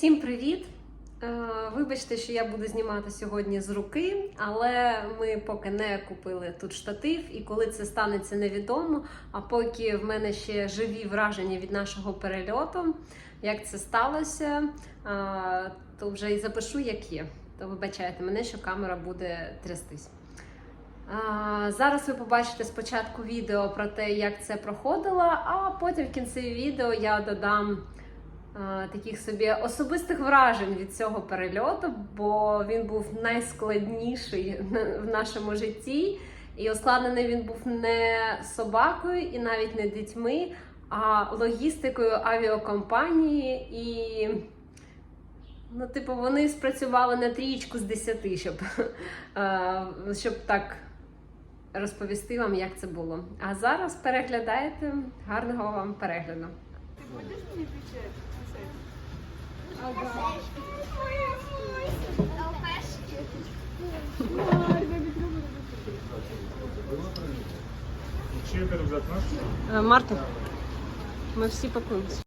Всім привіт! Е, Вибачте, що я буду знімати сьогодні з руки, але ми поки не купили тут штатив, і коли це станеться, невідомо. А поки в мене ще живі враження від нашого перельоту, як це сталося, е, то вже і запишу, як є. То вибачайте мене, що камера буде трястись. Зараз ви побачите спочатку відео про те, як це проходило, а потім в кінці відео я додам таких собі особистих вражень від цього перельоту, бо він був найскладніший в нашому житті. І ускладнений він був не собакою і навіть не дітьми, а логістикою авіакомпанії. І, ну, типу, вони спрацювали на трієчку з десяти, щоб, е, щоб так розповісти вам, як це було. А зараз переглядаєте. Гарного вам перегляду. Ты будешь мне отвечать? Чей это рюкзак наш? Марта, ми всі пакуємося.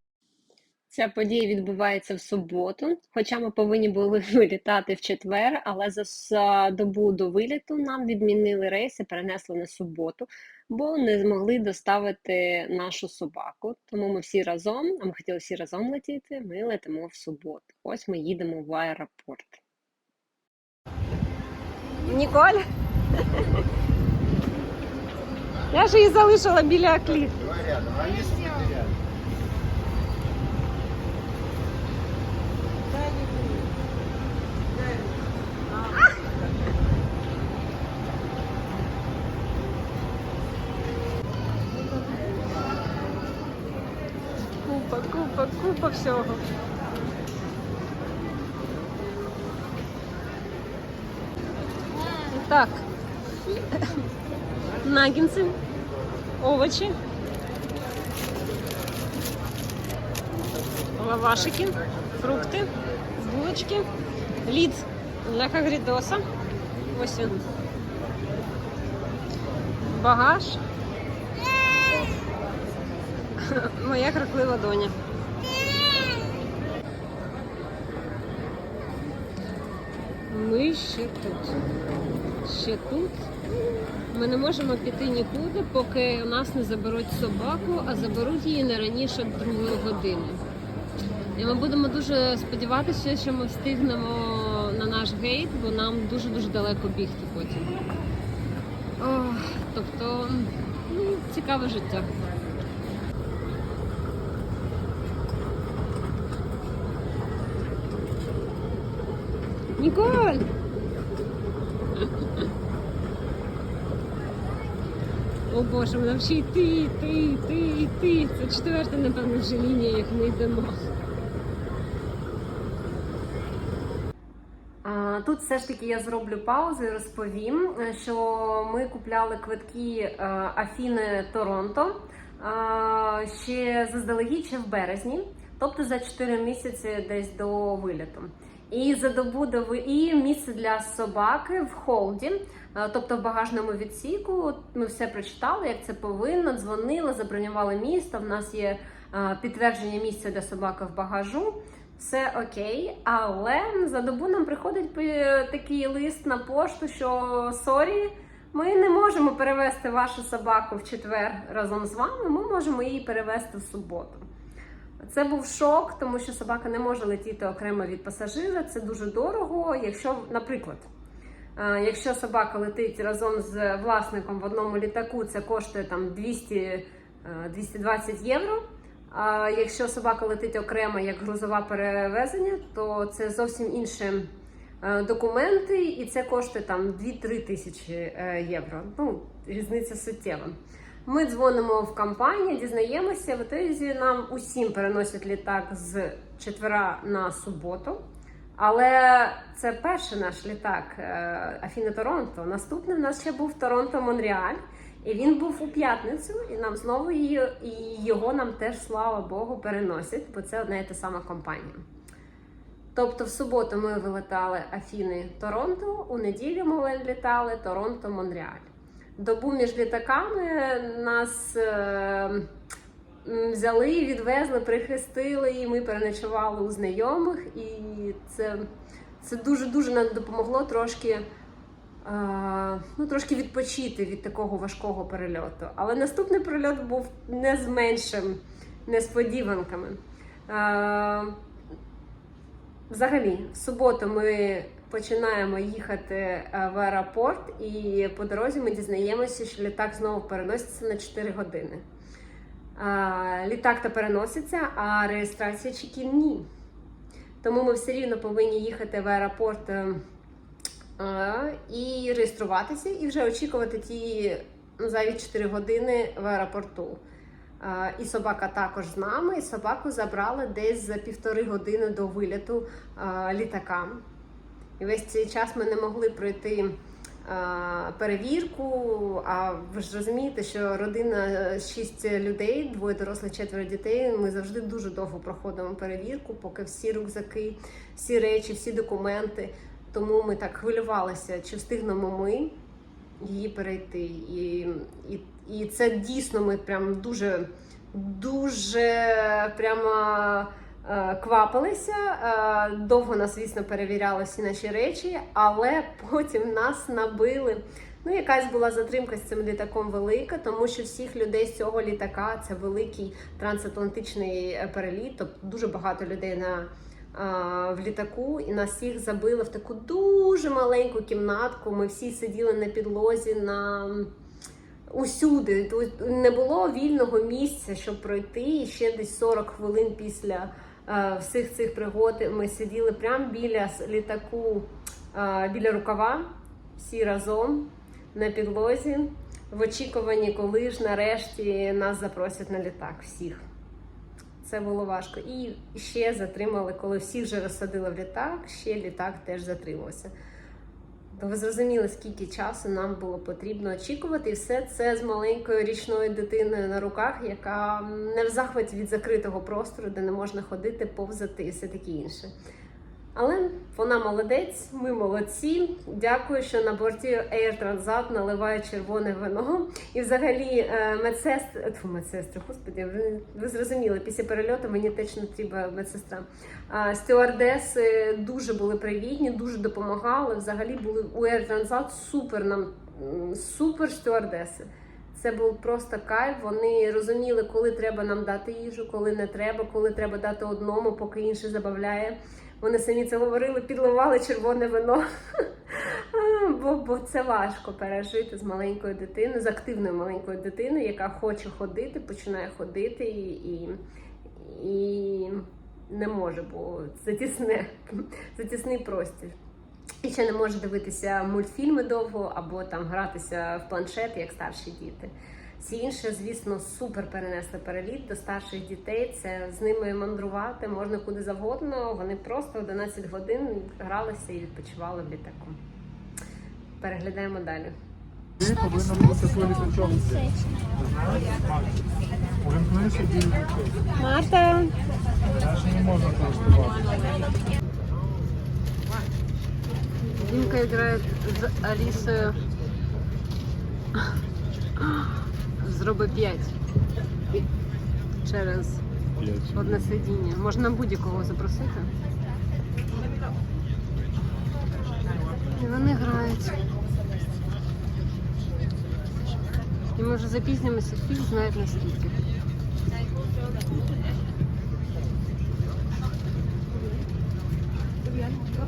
Ця подія відбувається в суботу, хоча ми повинні були вилітати в четвер, але за добу до виліту нам відмінили рейси, перенесли на суботу, бо не змогли доставити нашу собаку. Тому ми всі разом, а ми хотіли всі разом летіти. Ми летимо в суботу. Ось ми їдемо в аеропорт. Ніколь? Я ж її залишила біля кліт. Купа, всього. Так. Наггінси, овочі, лавашики, фрукти, булочки, лід для Хагрідоса. Ось він. Багаж. Моя краклива доня. Ми ще тут. Ще тут. Ми не можемо піти нікуди, поки у нас не заберуть собаку, а заберуть її не раніше другої години. І ми будемо дуже сподіватися, що ми встигнемо на наш гейт, бо нам дуже-дуже далеко бігти потім. Ох, тобто, ну, цікаве життя. Ніколь! О Боже, вона ще йти, йти, йти, йти. Це четверта, напевно, вже лінія, як ми йдемо. Тут все ж таки я зроблю паузу і розповім, що ми купляли квитки е, Афіни Торонто е, ще заздалегідь ще в березні, тобто за 4 місяці десь до виліту. І за добу до ви- і місце для собаки в холді, е, тобто в багажному відсіку. Ми все прочитали, як це повинно. Дзвонили, забронювали місто. В нас є е, підтвердження місця для собаки в багажу. Все окей, але за добу нам приходить такий лист на пошту, що сорі, ми не можемо перевезти вашу собаку в четвер разом з вами. Ми можемо її перевезти в суботу. Це був шок, тому що собака не може летіти окремо від пасажира. Це дуже дорого. Якщо, наприклад, е, якщо собака летить разом з власником в одному літаку, це коштує там 200, е, 220 євро. А якщо собака летить окремо як грузове перевезення, то це зовсім інші е, документи, і це коштує там 2-3 тисячі е, євро. Ну, різниця суттєва. Ми дзвонимо в компанію, дізнаємося, в ітозі нам усім переносять літак з четвера на суботу. Але це перший наш літак е, Афіни Торонто. Наступний в нас ще був Торонто Монреаль. І він був у п'ятницю, і нам знову її, і його нам теж, слава Богу, переносять, бо це одна і та сама компанія. Тобто в суботу ми вилетали Афіни Торонто, у неділю ми літали Торонто Монреаль. Добу між літаками нас е, взяли, відвезли, прихрестили, і ми переночували у знайомих, і це, це дуже-дуже нам допомогло трошки. е, Ну, трошки відпочити від такого важкого перельоту. Але наступний перельот був не з меншим несподіванками. Е, Взагалі, в суботу ми починаємо їхати е, в аеропорт, і по дорозі ми дізнаємося, що літак знову переноситься на 4 години. Літак то переноситься, а реєстрація чекін ні. Тому ми все рівно повинні їхати в аеропорт е, і реєструватися, і вже очікувати ті ну, зайві 4 години в аеропорту. І собака також з нами. І собаку забрали десь за півтори години до виліту літака. І весь цей час ми не могли пройти перевірку. А ви ж розумієте, що родина е, шість людей, двоє дорослих, четверо дітей. Ми завжди дуже довго проходимо перевірку, поки всі рюкзаки, всі речі, всі документи. Тому ми так хвилювалися, чи встигнемо ми її перейти. І, і, і це дійсно ми прям дуже, дуже прямо квапилися. Е, довго нас, звісно, перевіряли всі наші речі, але потім нас набили. Ну, якась була затримка з цим літаком велика, тому що всіх людей з цього літака це великий трансатлантичний е, переліт, тобто дуже багато людей на в літаку, і нас всіх забили в таку дуже маленьку кімнатку. Ми всі сиділи на підлозі на усюди. Тут не було вільного місця, щоб пройти. І ще десь 40 хвилин після е, всіх цих пригод ми сиділи прямо біля літаку, е, біля рукава, всі разом на підлозі, в очікуванні, коли ж нарешті нас запросять на літак всіх. Це було важко. І ще затримали, коли всіх вже розсадили в літак, ще літак теж затримався. То ви зрозуміли, скільки часу нам було потрібно очікувати, і все це з маленькою річною дитиною на руках, яка не в захваті від закритого простору, де не можна ходити, повзати і все таке інше. Але вона молодець, ми молодці. Дякую, що на борті Air Transat наливають червоне вино. І взагалі медсестри, медсестри, господи, ви, ви зрозуміли, після перельоту мені точно треба медсестра. Стюардеси дуже були привітні, дуже допомагали. Взагалі були у Air Transat супер нам супер стюардеси. Це був просто кайф. Вони розуміли, коли треба нам дати їжу, коли не треба, коли треба дати одному, поки інший забавляє. Вони самі це говорили, підливали червоне вино. Бо, бо це важко пережити з маленькою дитиною, з активною маленькою дитиною, яка хоче ходити, починає ходити і, і, і не може, бо затісне, затісний простір. І ще не може дивитися мультфільми довго або там гратися в планшет, як старші діти. Всі інші, звісно, супер перенесли переліт до старших дітей. Це з ними мандрувати можна куди завгодно. Вони просто 11 годин гралися і відпочивали в літаку. Переглядаємо далі. Ти повинна бути. Увімкни собі. Марта! Знаєш, не можна користуватися. Дімка грає з Алісою. Зроби 5 через одне сидіння. Можна будь-якого запросити. І вони грають. І ми вже запізнюємося, фіг знає наскільки. Дивляться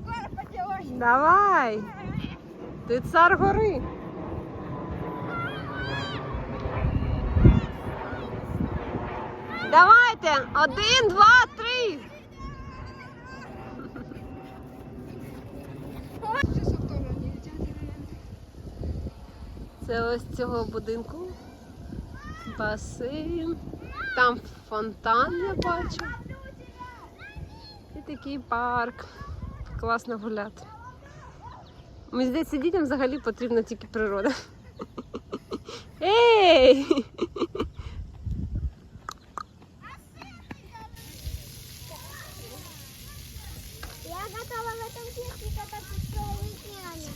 гору поднялась. Давай. Ти цар гори. Давайте. Один, два, три. Це ось цього будинку. Басейн. Там фонтан я бачу. І такий парк. Класно гуляти. Мені здається, дітям взагалі потрібна тільки природа. Ей! Я готова в этом песне кататься с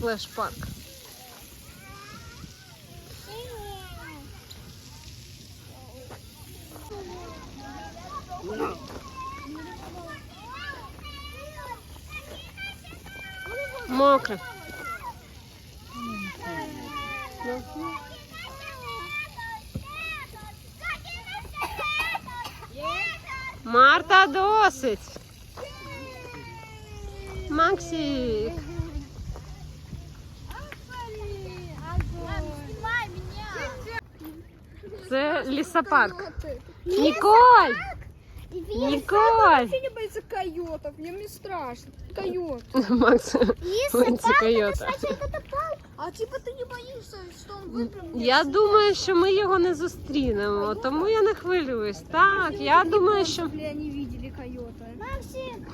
целыми днями. Сплеш парк. Мокре. Марта, досить. Максик. Снимай меня. Це лісопарк. Ніколь! Ніколь! Вообще не боится койотов, мне не страшно. Койот. Макс, боїться койота. А типа ты не боишься, что он выпрямится? Я думаю, що ми його не зустрінемо, тому я не хвилююсь. Так, я думаю, що Чтобы они видели койота. Максик,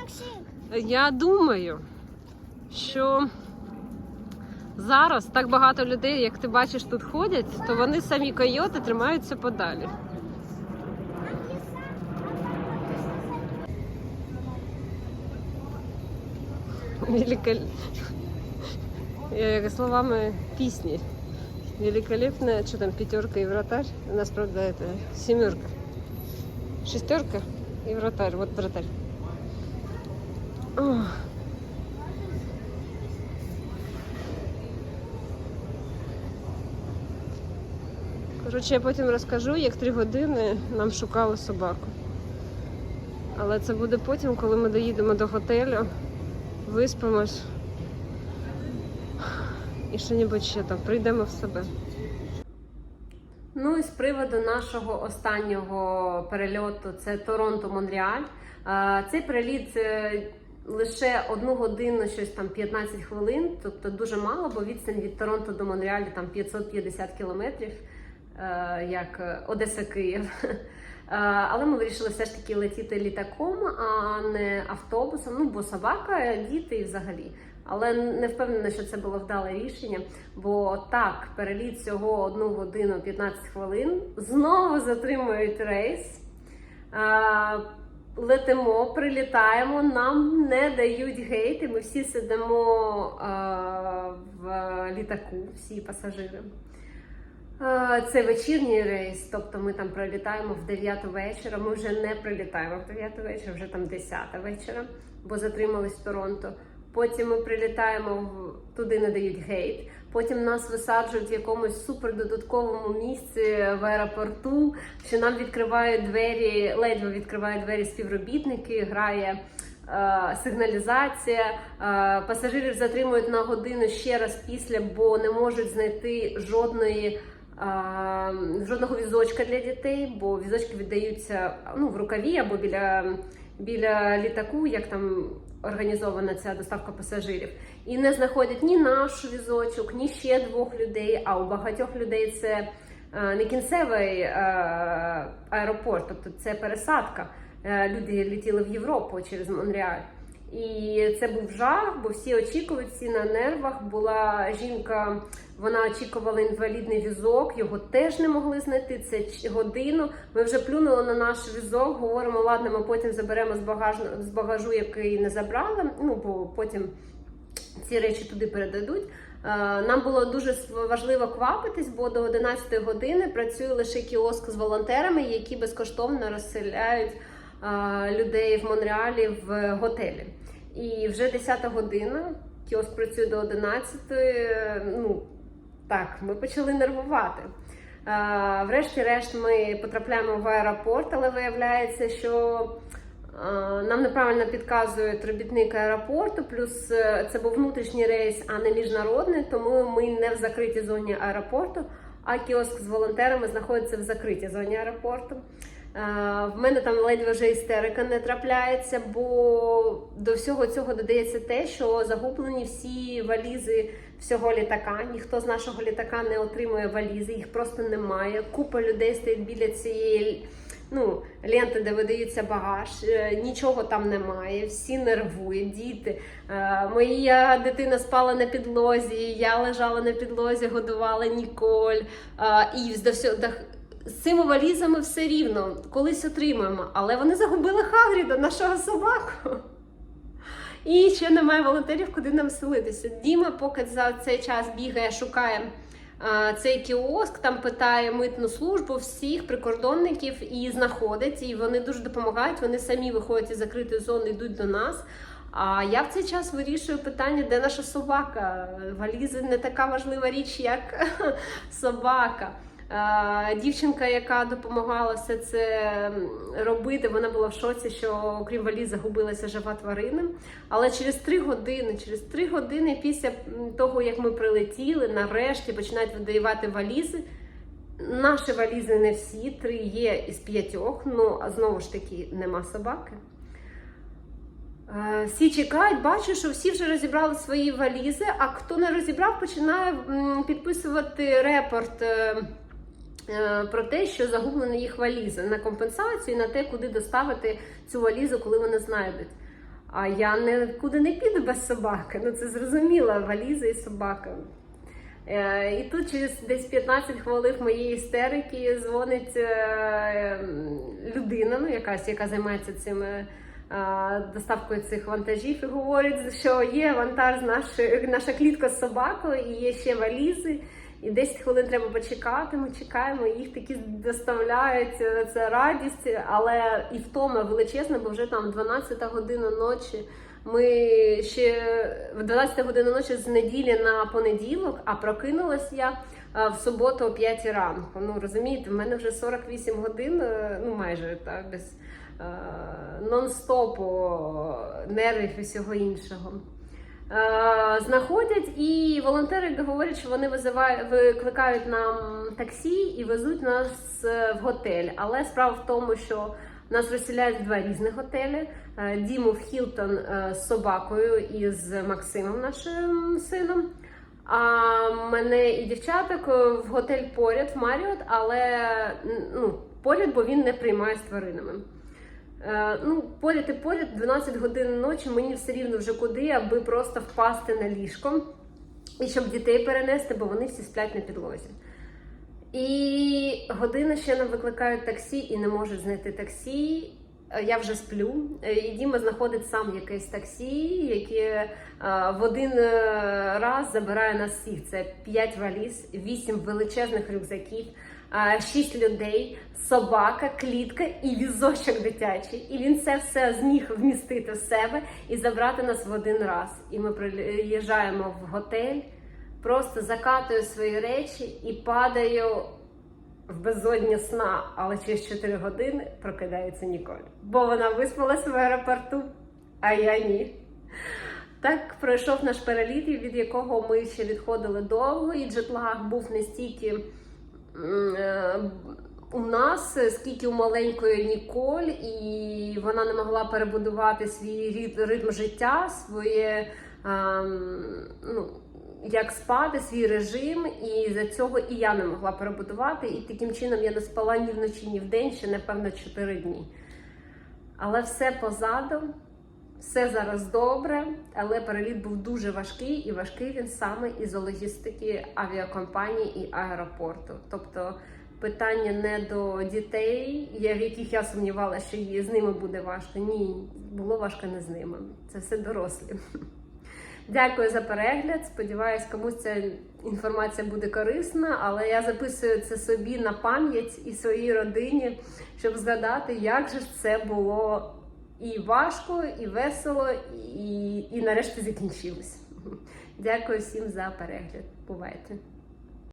Максик. я думаю, що зараз так багато людей, як ти бачиш, тут ходять, то вони самі койоти тримаються подалі. Великол... Э, Словами пісні. Великолепная, что там, пятерка и вратарь. У нас, правда, это семерка. Шестерка и вратарь. Вот вратарь. Ох. Коротше, я потім розкажу, як три години нам шукали собаку. Але це буде потім, коли ми доїдемо до готелю, виспимось. І що-небудь ще там, прийдемо в себе. Ну і з приводу нашого останнього перельоту це Торонто-Монреаль. Цей переліт е, лише одну годину, щось там 15 хвилин, тобто дуже мало, бо відстань від Торонто до Монреалю там 550 кілометрів, як е, Одеса-Київ. Е, Але ми вирішили все ж таки летіти літаком, а не автобусом. Ну, бо собака, діти і взагалі. Але не впевнена, що це було вдале рішення, бо так, переліт всього 1 годину 15 хвилин. Знову затримують рейс. Летимо, прилітаємо, нам не дають гейти. Ми всі сидимо в літаку, всі пасажири. А, Це вечірній рейс, тобто ми там прилітаємо в 9 вечора. Ми вже не прилітаємо в 9 вечора, вже там 10 вечора, бо затримались в Торонто. Потім ми прилітаємо туди, не дають гейт. Потім нас висаджують в якомусь супердодатковому місці в аеропорту, що нам відкривають двері, ледве відкривають двері співробітники, грає е, сигналізація. Е, пасажирів затримують на годину ще раз після, бо не можуть знайти жодної. Жодного візочка для дітей, бо візочки віддаються ну, в рукаві або біля, біля літаку, як там організована ця доставка пасажирів. І не знаходять ні наш візочок, ні ще двох людей. А у багатьох людей це е, не кінцевий е, аеропорт, тобто це пересадка. Е, Люди летіли в Європу через Монреаль. І це був жах, бо всі очікують, всі на нервах. Була жінка, вона очікувала інвалідний візок, його теж не могли знайти. Це годину. Ми вже плюнули на наш візок, говоримо, ладно, ми потім заберемо з багажу, з багажу, який не забрали. Ну бо потім ці речі туди передадуть. Е, Нам було дуже важливо квапитись, бо до 11 години працює лише кіоск з волонтерами, які безкоштовно розселяють е, людей в Монреалі в готелі. І вже 10 година, кіоск працює до 11. е, Ну так, ми почали нервувати. Врешті-решт, ми потрапляємо в аеропорт, але виявляється, що нам неправильно підказують робітник аеропорту, плюс е, це був внутрішній рейс, а не міжнародний, тому ми не в закритій зоні аеропорту, а кіоск з волонтерами знаходиться в закритій зоні аеропорту. Е, В мене там ледве вже істерика не трапляється, бо до всього цього додається те, що загублені всі валізи всього літака. Ніхто з нашого літака не отримує валізи, їх просто немає. Купа людей стоїть біля цієї ну, ленти, де видається багаж. Е, Нічого там немає, всі нервують, діти. Е, Моя дитина спала на підлозі, я лежала на підлозі, годувала Ніколь. І до всього. З цими валізами все рівно, колись отримаємо, але вони загубили Хагріда, нашого собаку. І ще немає волонтерів, куди нам селитися. Діма, поки за цей час бігає, шукає а, цей кіоск, там питає митну службу всіх прикордонників і знаходить. І вони дуже допомагають. Вони самі виходять із закритої зони, йдуть до нас. А я в цей час вирішую питання, де наша собака. Валізи не така важлива річ, як собака. Дівчинка, яка допомагала все це робити, вона була в шоці, що окрім валіз загубилася жива тварина. Але через три години, через три години після того, як ми прилетіли, нарешті починають видавати валізи. Наші валізи не всі, три є із п'ятьох, ну а знову ж таки нема собаки. Всі чекають, бачу, що всі вже розібрали свої валізи, а хто не розібрав, починає підписувати репорт е, про те, що загублені їх валізи на компенсацію на те, куди доставити цю валізу, коли вони знайдуть. А я нікуди не піду без собаки. Ну це зрозуміло, валіза і собака. Е, І тут через десь 15 хвилин моєї істерики дзвонить е, людина, ну якась, яка займається цими е, доставкою цих вантажів, і говорить, що є вантаж з нашої, наша клітка з собакою, і є ще валізи. І 10 хвилин треба почекати. Ми чекаємо, їх такі доставляють. е, Це радість, але і втома величезна, бо вже там 12 година ночі. Ми ще в 12 годину ночі з неділі на понеділок, а прокинулась я е, в суботу о 5 ранку. Ну розумієте, в мене вже 48 годин, е, ну майже так, без нон-стопу нервів і всього іншого. Е, знаходять, і волонтери говорять, що вони визивають, викликають нам таксі і везуть нас е, в готель. Але справа в тому, що нас розселяють в два різних готелі. Е, Діму в Хілтон з собакою і з Максимом, нашим сином. А мене і дівчаток в готель поряд в Маріот, але ну, поряд, бо він не приймає з тваринами. Е, ну, поряд і поряд, 12 годин ночі мені все рівно вже куди, аби просто впасти на ліжко і щоб дітей перенести, бо вони всі сплять на підлозі. І годину ще нам викликають таксі і не можуть знайти таксі. Е, Я вже сплю. Е, І Діма знаходить сам якесь таксі, яке в один раз забирає нас всіх. Це 5 валіз, 8 величезних рюкзаків, 6 людей, собака, клітка і візочок дитячий. І він це все зміг вмістити в себе і забрати нас в один раз. І ми приїжджаємо в готель, просто закатую свої речі і падаю в безодні сна, але через 4 години прокидається Ніколь. Бо вона виспалась в аеропорту, а я ні. Так пройшов наш переліт, від якого ми ще відходили довго, і джетлаг був не стільки м, е, у нас, скільки у маленької Ніколь, і вона не могла перебудувати свій ритм життя, своє. ем, ну, як спати, свій режим, і за цього і я не могла перебудувати. І таким чином я не спала ні вночі, ні вдень, ще напевно 4 дні. Але все позаду, все зараз добре, але переліт був дуже важкий, і важкий він саме із логістики авіакомпанії і аеропорту. Тобто питання не до дітей, в яких я сумнівалася, що з ними буде важко. Ні, було важко не з ними. Це все дорослі. Дякую за перегляд. Сподіваюсь, комусь ця інформація буде корисна, але я записую це собі на пам'ять і своїй родині, щоб згадати, як же це було і важко, і весело, і, і нарешті закінчилось. Дякую всім за перегляд. Бувайте!